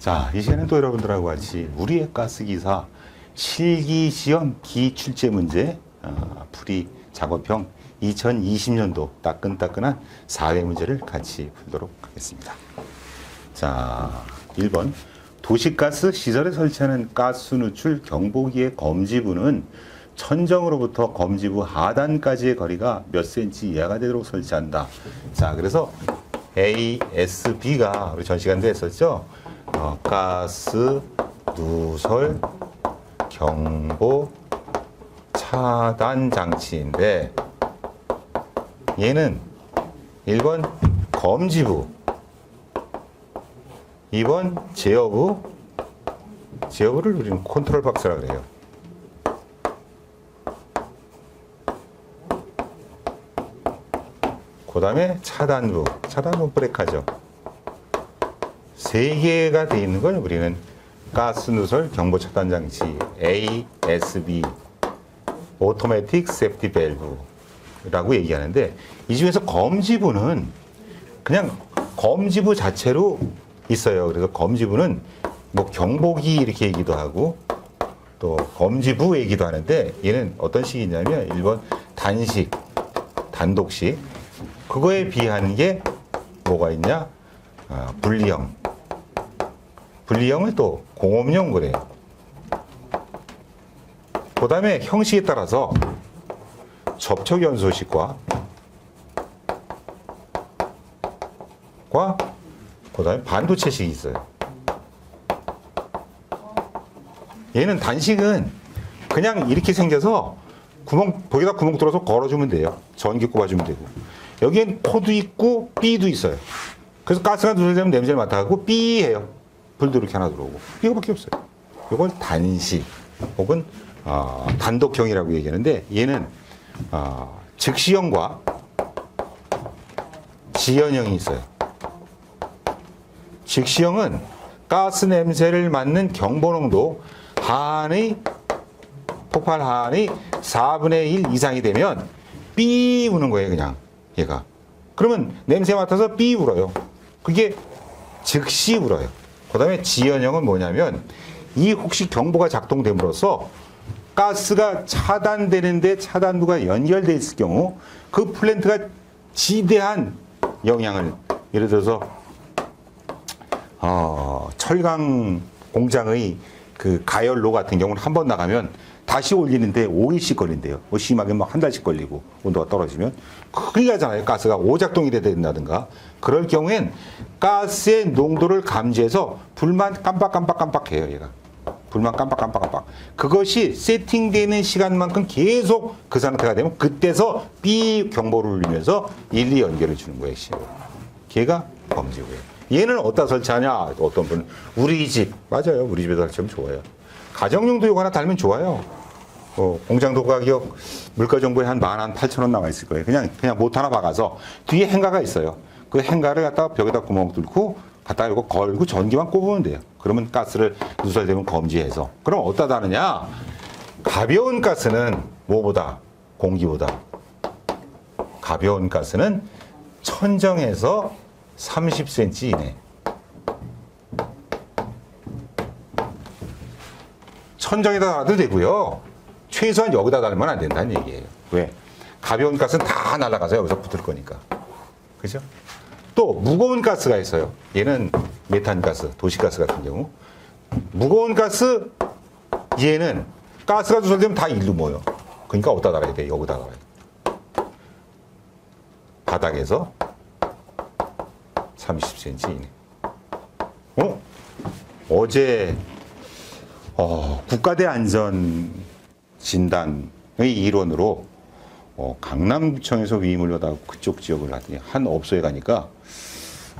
자, 이 시간에 또 여러분들하고 같이 우리의 가스기사 실기시험 기출제 문제 어, 풀이 작업형 2020년도 따끈따끈한 4회 문제를 같이 풀도록 하겠습니다. 자, 1번. 도시가스 시설에 설치하는 가스 누출 경보기의 검지부는 천정으로부터 검지부 하단까지의 거리가 몇 센치 이하가 되도록 설치한다. 자, 그래서 ASB가 우리 전 시간도 했었죠. 어, 가스 누설 경보 차단 장치인데 얘는 1번 검지부 2번 제어부 제어부를 우리는 컨트롤 박스라 그래요. 그 다음에 차단부 차단부 브레이크죠. 세 개가 돼 있는 걸 우리는 가스 누설 경보 차단 장치 ASB 오토매틱 세프티 밸브라고 얘기하는데 이 중에서 검지부는 그냥 검지부 자체로 있어요. 그래서 검지부는 뭐 경보기 이렇게 얘기도 하고 또 검지부 얘기도 하는데 얘는 어떤 식이냐면 1번 단식, 단독식 그거에 비하는 게 뭐가 있냐? 아, 분리형. 분리형을 또 공업용 그래요. 그 다음에 형식에 따라서 접촉 연소식과 과 그 다음에 반도체식이 있어요. 얘는 단식은 그냥 이렇게 생겨서 구멍 거기다 구멍 뚫어서 걸어주면 돼요. 전기 꼽아주면 되고 여기엔 코도 있고 B도 있어요. 그래서 가스가 누설되면 냄새를 맡아가고 B해요. 불도 이렇게 하나 들어오고 이거밖에 없어요. 이걸 단식 혹은 어, 단독형이라고 얘기하는데 얘는 어, 즉시형과 지연형이 있어요. 즉시형은 가스 냄새를 맡는 경보농도 한의 폭발 한의 4분의 1 이상이 되면 삐 우는 거예요, 그냥 얘가. 그러면 냄새 맡아서 삐 울어요. 그게 즉시 울어요. 그 다음에 지연형은 뭐냐면 이 혹시 경보가 작동됨으로써 가스가 차단되는데 차단부가 연결돼 있을 경우 그 플랜트가 지대한 영향을 예를 들어서 어, 철강 공장의 그 가열로 같은 경우는 한 번 나가면 다시 올리는데 5일씩 걸린대요. 뭐 심하게 뭐한 달씩 걸리고 온도가 떨어지면 큰일 나잖아요. 가스가 오작동이 된다든가. 그럴 경우엔 가스의 농도를 감지해서 불만 깜빡깜빡깜빡해요. 얘가. 불만 깜빡깜빡깜빡. 그것이 세팅되는 시간만큼 계속 그 상태가 되면 그때서 B 경보를 울리면서 1, 2 연결을 주는 거예요. 시 걔가 범죄고요. 얘는 어디다 설치하냐? 어떤 분은 우리 집 맞아요. 우리 집에서 설치하면 좋아요. 가정용도 이거 하나 달면 좋아요. 어, 공장도 가격 물가 정보에 한 만 한 팔천 원 나와 있을 거예요. 그냥 그냥 못 하나 박아서 뒤에 행가가 있어요. 그 행가를 갖다가 벽에다 구멍 뚫고 갖다 이거 걸고 전기만 꼽으면 돼요. 그러면 가스를 누설되면 검지해서. 그럼 어디다 다느냐? 가벼운 가스는 뭐보다 공기보다 가벼운 가스는 천정에서 30cm 이내. 천정에다 놔도 되고요. 최소한 여기다 달면 안 된다는 얘기예요. 왜? 가벼운 가스는 다 날아가서 여기서 붙을 거니까. 그죠? 또 무거운 가스가 있어요. 얘는 메탄가스, 도시가스 같은 경우. 무거운 가스 얘는 가스가 누설되면 다 일로 모여. 그러니까 어디다 달아야 돼? 여기다 달아야 돼. 바닥에서 30cm 이내. 어? 어제 어, 국가대 안전 진단의 일원으로 어, 강남구청에서 위임을 받아 그쪽 지역을 하더니 한 업소에 가니까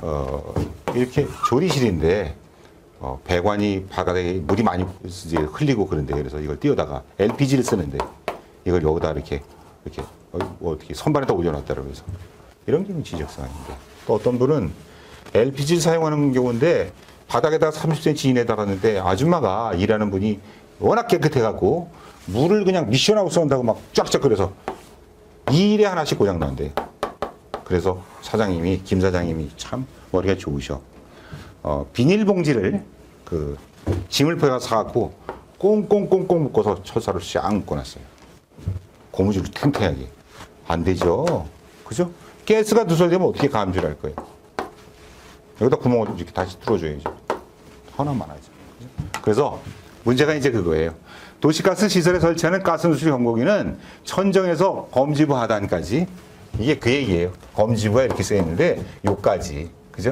어, 이렇게 조리실인데 어, 배관이 바닥에 물이 많이 이제 흘리고 그런데 그래서 이걸 띄어다가 LPG를 쓰는데 이걸 여기다 이렇게 이렇게 어, 뭐 어떻게 선반에다 올려놨다 그러면서 이런 게 지적사항인데. 또 어떤 분은 LPG를 사용하는 경우인데 바닥에다 30cm 이내 달았는데 아줌마가 일하는 분이 워낙 깨끗해갖고 물을 그냥 미션하고 쏜다고 막 쫙쫙 끓여서 일에 하나씩 고장 난대. 그래서 사장님이 김 사장님이 참 머리가 좋으셔. 어, 비닐봉지를 그 지물표가 사갖고 꽁꽁꽁꽁 묶어서 철사로 쫙 묶어놨어요. 고무줄을 탱탱하게. 안 되죠. 그죠? 가스가 누설되면 어떻게 감지를 할 거예요? 여기다 구멍을 이렇게 다시 뚫어줘야죠. 하나만 하죠. 그래서 문제가 이제 그거예요. 도시가스 시설에 설치하는 가스 누출 경보기는 천정에서 검지부 하단까지 이게 그 얘기예요. 검지부가 이렇게 써 있는데 요까지 그죠?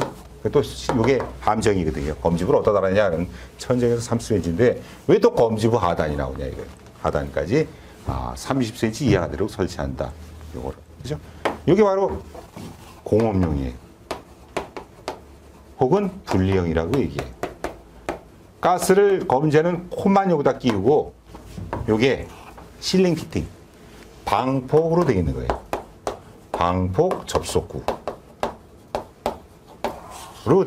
또 이게 함정이거든요. 검지부를 어디다 달았냐 는 천정에서 30cm인데 왜 또 검지부 하단이 나오냐 이거예요. 하단까지 아 30cm 이하가 되도록 설치한다. 요거를 그죠? 이게 바로 공업용이에요. 혹은 분리형이라고 얘기해요. 가스를 검지하는 콧만 여기다 끼우고 요게 실링 피팅 방폭으로 되어 있는 거예요. 방폭 접속구로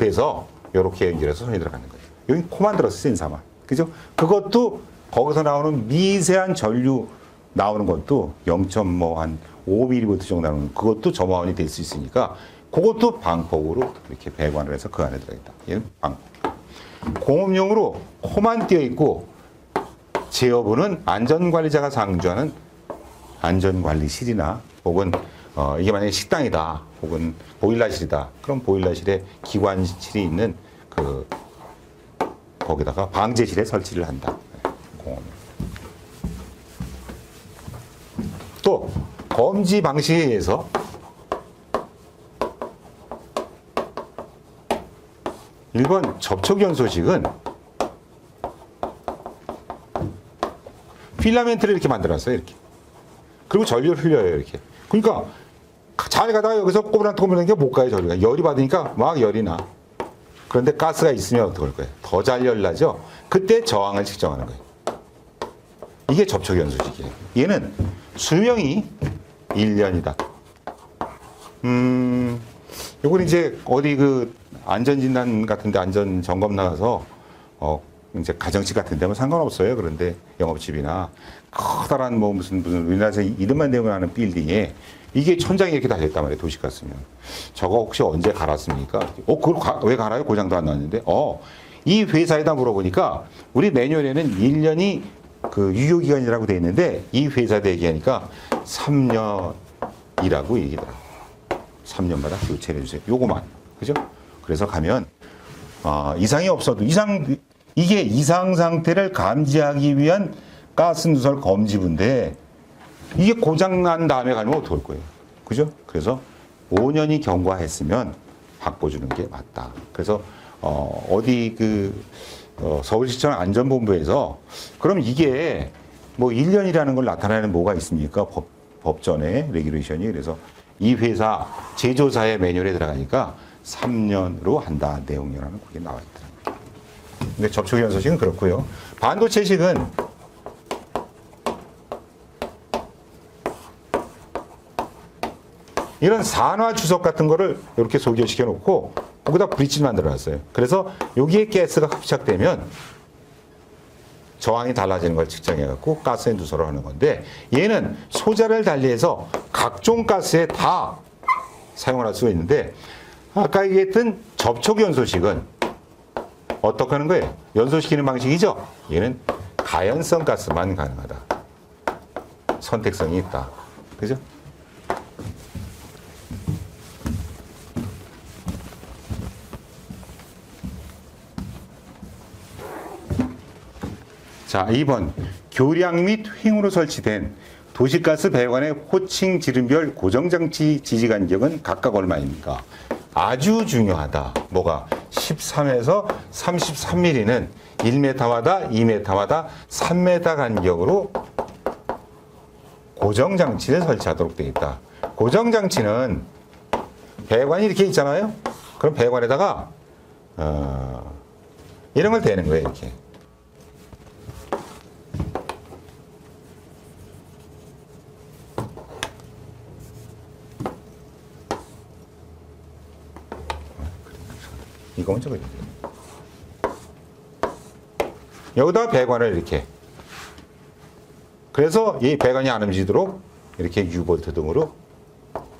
돼서 이렇게 연결해서 손이 들어가는 거예요. 여기 코만 들었어 센사만. 그죠? 그것도 거기서 나오는 미세한 전류 나오는 것도 0.뭐한 5mm 정도 나오는 그것도 점화원이 될 수 있으니까 그것도 방폭으로 이렇게 배관을 해서 그 안에 들어있다. 얘는 방폭. 공업용으로 코만 띄어 있고 제어부는 안전관리자가 상주하는 안전관리실이나 혹은 어, 이게 만약에 식당이다 혹은 보일러실이다 그럼 보일러실에 기관실이 있는 그 거기다가 방제실에 설치를 한다. 또 검지 방식에 의해서 일본 접촉 연 소식은 필라멘트를 이렇게 만들었어요 이렇게. 그리고 전류를 흘려요 이렇게. 그러니까 잘 가다가 여기서 꼬부랑꼬부랑 게못 가요 전류가 열이 받으니까 막 열이 나. 그런데 가스가 있으면 어떡할 거예요? 더 잘 열나죠? 그때 저항을 측정하는 거예요. 이게 접촉 연 소식이에요. 얘는 수명이 1년이다. 음 요건 이제 어디 그 안전진단 같은데 안전 점검 나가서 어 이제 가정집 같은 데면 상관없어요. 그런데 영업집이나 커다란 뭐 무슨 무슨 우리나라에서 이름만 대면 하는 빌딩에 이게 천장이 이렇게 달렸단 말이에요. 도시 같으면 저거 혹시 언제 갈았습니까? 어 그걸 가- 왜 갈아요? 고장도 안 났는데 어 이 회사에다 물어보니까 우리 매뉴얼에는 1년이 그 유효 기간이라고 돼 있는데 이 회사에 얘기하니까 3년이라고 얘기더라고요. 3년마다 교체를 해주세요. 요거만. 그죠? 그래서 가면, 아, 이상이 없어도, 이상, 이게 이상 상태를 감지하기 위한 가스 누설 검지부인데, 이게 고장난 다음에 가면 어떡할 거예요? 그죠? 그래서 5년이 경과했으면 바꿔주는 게 맞다. 그래서, 어, 어디 그, 어, 서울시청 안전본부에서 그럼 이게 뭐 1년이라는 걸 나타내는 뭐가 있습니까? 법, 법전에 레귤레이션이 그래서 이 회사 제조사의 매뉴얼에 들어가니까 3년으로 한다 내용이라는 그게 나와 있더라고요. 근데 접촉 연 소식은 그렇고요. 반도체식은 이런 산화 주석 같은 거를 이렇게 소개시켜 놓고 거기다 브릿지를 만들어 놨어요. 그래서 여기에 가스가 흡착되면 저항이 달라지는 걸 측정해 갖고 가스의 누설을 하는 건데 얘는 소자를 달리해서 각종 가스에 다 사용을 할 수가 있는데 아까 얘기했던 접촉 연소식은 어떻게 하는 거예요? 연소시키는 방식이죠. 얘는 가연성 가스만 가능하다. 선택성이 있다. 그죠? 자, 2번. 교량 및 횡으로 설치된 도시가스 배관의 호칭 지름별 고정장치 지지 간격은 각각 얼마입니까? 아주 중요하다. 뭐가? 13에서 33mm는 1m마다 2m마다 3m 간격으로 고정장치를 설치하도록 되어 있다. 고정장치는 배관이 이렇게 있잖아요. 그럼 배관에다가 어, 이런 걸 대는 거예요. 이렇게. 이거 먼저 그릴게요. 여기다 배관을 이렇게. 그래서 이 배관이 안 움직이도록 이렇게 유볼트 등으로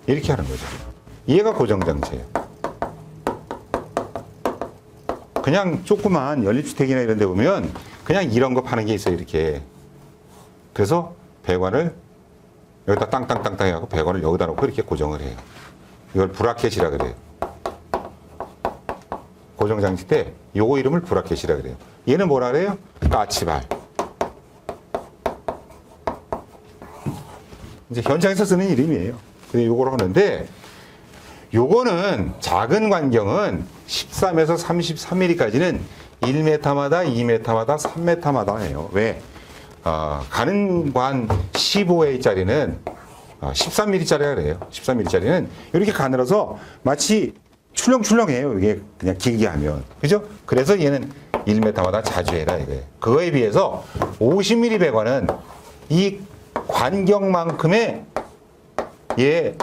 이렇게 하는 거죠. 얘가 고정장치예요. 그냥 조그만 연립주택이나 이런 데 보면 그냥 이런 거 파는 게 있어요, 이렇게. 그래서 배관을 여기다 땅땅땅땅 해갖고 배관을 여기다 놓고 이렇게 고정을 해요. 이걸 브라켓이라 그래요. 고정장치 때 요거 이름을 브라켓이라 그래요. 얘는 뭐라 그래요? 까치발. 이제 현장에서 쓰는 이름이에요. 근데 요걸 하는데 요거는 작은 관경은 13에서 33mm까지는 1m마다 2m마다 3m마다 해요. 왜? 어, 가는 관 15A짜리는 어, 13mm짜리가 그래요. 13mm짜리는 이렇게 가늘어서 마치 출렁출렁해요. 이게 그냥 길게 하면. 그죠? 그래서 얘는 1m마다 자주 해라 이거예요. 그거에 비해서 50mm 배관은 이 관경만큼의 얘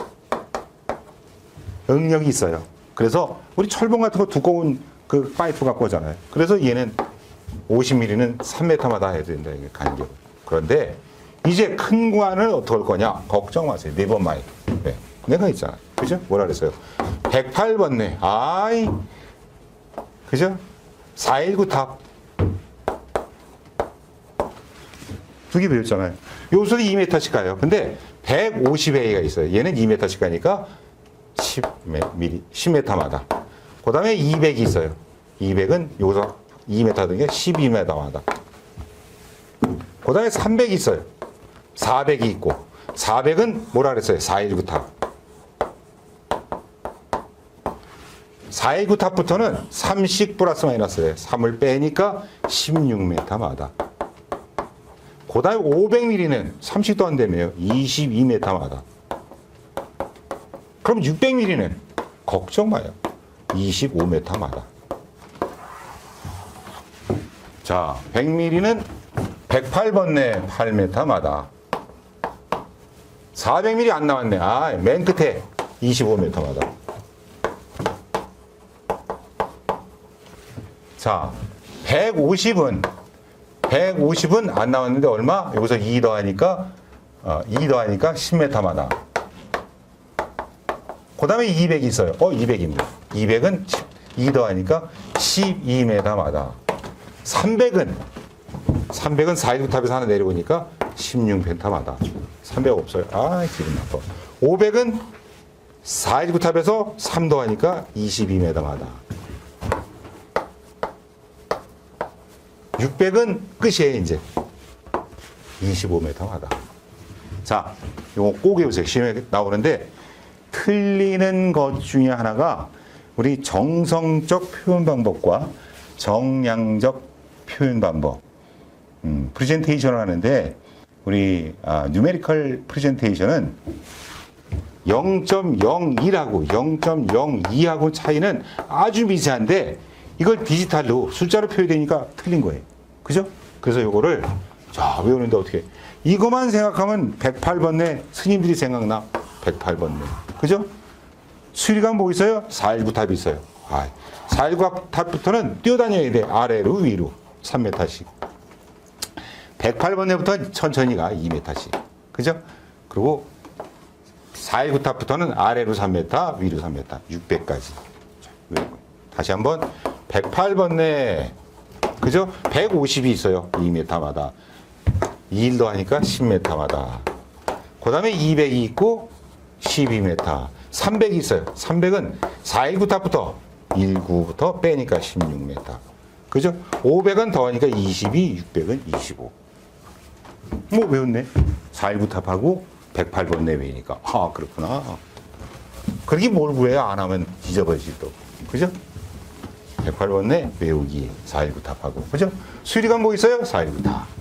응력이 있어요. 그래서 우리 철봉 같은 거 두꺼운 그 파이프 갖고 오잖아요. 그래서 얘는 50mm는 3m마다 해야 된다, 이게 간격. 그런데 이제 큰 관을 어떻게 할 거냐? 걱정 마세요. 네번 마이. 네. 내가 있잖아. 그죠? 뭐라 그랬어요? 108번 네. 아이. 그죠? 419 탑. 두개 배웠잖아요. 요소는 2m씩 가요. 근데 150A가 있어요. 얘는 2m씩 가니까 10mm, 10m마다. 그 다음에 200이 있어요. 200은 여기서 2m 되는 게 12m마다. 그 다음에 300이 있어요. 400이 있고. 400은 뭐라 그랬어요? 419 탑. 419 탑부터는 30 플러스 마이너스예요. 3을 빼니까 16m마다. 그 다음에 500mm는 30도 안 되네요. 22m마다. 그럼 600mm는 걱정 마요. 25m마다. 자, 100mm는 108번 내 8m마다. 400mm 안 나왔네. 아, 맨 끝에 25m마다. 자, 150은 150은 안 나왔는데 얼마? 여기서 2 더하니까 어, 2 더하니까 10m마다. 그 다음에 200이 있어요. 어, 200입니다. 200은 2 더하니까 12m마다. 300은 300은 419탑에서 하나 내려오니까 16펜타마다. 300 없어요. 아, 기분 나빠. 500은 419탑에서 3 더하니까 22m마다. 600은 끝이에요, 이제. 25m마다. 자, 요거 꼭 외우세요. 시험에 나오는데, 틀리는 것 중에 하나가 우리 정성적 표현 방법과 정량적 표현 방법. 음, 프레젠테이션을 하는데, 우리 아, 뉴메리컬 프레젠테이션은 0.02라고 0.02하고 차이는 아주 미세한데 이걸 디지털로 숫자로 표현되니까 틀린 거예요. 그죠? 그래서 요거를 자, 외우는데 어떻게 이것만 생각하면 108번 내 스님들이 생각나. 108번 내. 그죠? 수리관 뭐 있어요? 419 탑이 있어요. 아, 419 탑부터는 뛰어다녀야 돼. 아래로 위로 3m씩. 108번 내부터 천천히 가 2m씩. 그죠? 그리고 419 탑부터는 아래로 3m, 위로 3m, 600까지. 다시 한번 108번 내 그죠? 150이 있어요. 2m마다. 2일 더하니까 10m마다. 그 다음에 200이 있고 12m. 300이 있어요. 300은 419 탑부터 19부터 빼니까 16m. 그죠? 500은 더하니까 22, 600은 25. 뭐 외웠네. 419 탑하고 108번 내외니까. 아, 그렇구나. 그렇게 뭘 구해요? 안 하면 잊어버리지 또. 그죠? 108번 내 외우기 419 탑하고. 그죠? 수리관 뭐 있어요? 419 탑.